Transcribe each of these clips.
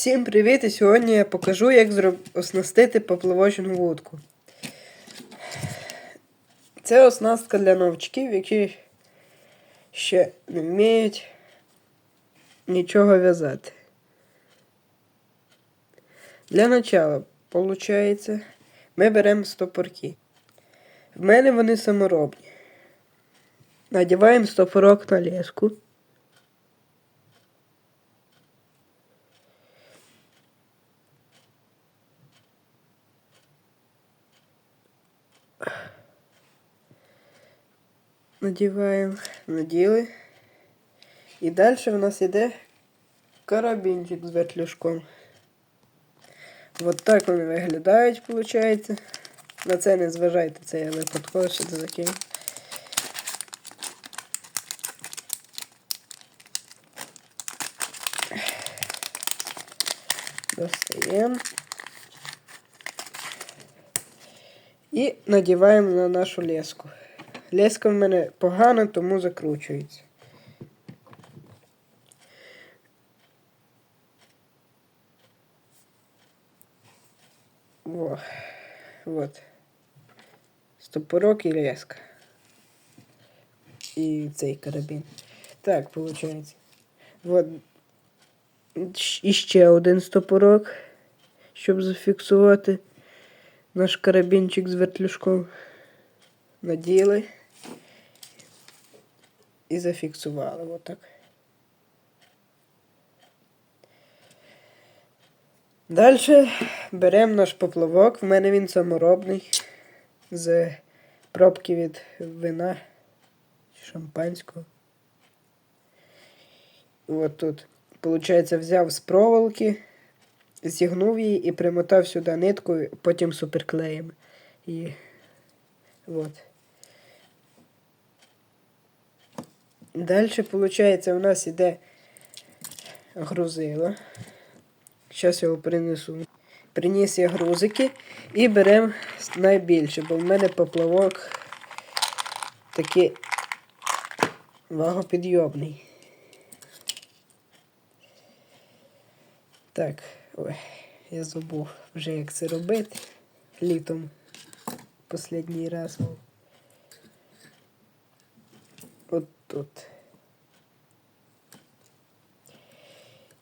Всім привіт! І сьогодні я покажу, як зроб... оснастити поплавочну вудку. Це оснастка для новачків, які ще не вміють нічого в'язати. Для начала, виходить, ми беремо стопорки. В мене вони саморобні. Надіваємо стопорок на леску. Надіваємо, наділи. І далі в нас йде карабінчик з вертлюжком. От так вони виглядають, виходить. На це не зважайте, це я випадково сюди закинув. Достаємо. І надіваємо на нашу леску. Леска в мене погана, тому закручується. Во. Вот. Стопорок і леска. І цей карабін. Так, виходить. Вот. І ще один стопорок, щоб зафіксувати наш карабінчик з вертлюжком. Наділи і зафіксували отак. Далі беремо наш поплавок. В мене він саморобний з пробки від вина шампанського. От тут, виходить, взяв з проволоки, зігнув її і примотав сюди ниткою, потім суперклеєм. І от. Далі, виходить, у нас іде грузило. Зараз його принесу. Приніс я грузики і беремо найбільше, бо в мене поплавок такий вагопідйомний. Так, ой, я забув вже як це робити літом. Последній раз. От тут.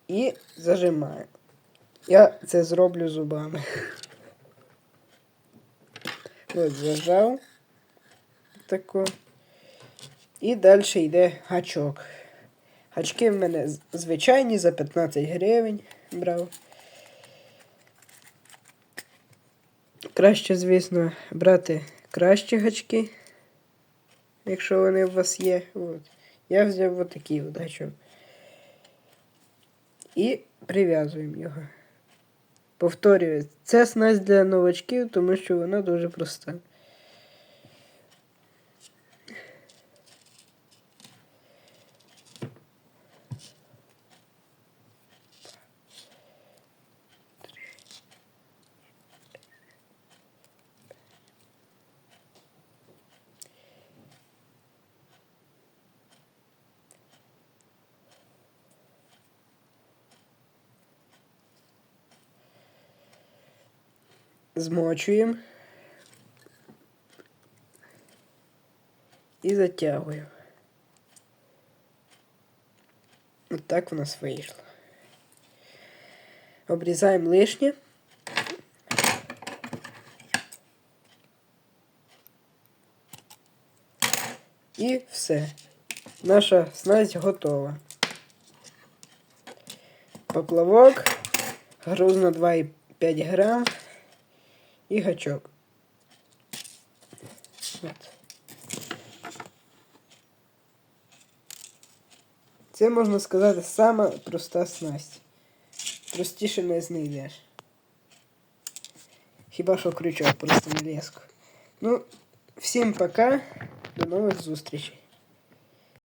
І зажимаю. Я це зроблю зубами. От зажав. Тако. І далі йде гачок. Гачки в мене звичайні за 15 гривень брав. Краще, звісно, брати кращі гачки, якщо вони у вас є. От. Я взяв отакий от. І прив'язуємо його. Повторюю, це снасть для новачків, тому що вона дуже проста. Змочуємо і затягуємо. От так у нас вийшло. Обрізаємо лишнє. І все. Наша снасть готова. Поплавок, груз на 2,5 грам і гачок. От. Це можна сказати сама проста снасть. Простіше не знайдеш. Хіба що крючок просто на леску. Ну, всім пока, до нових зустрічей.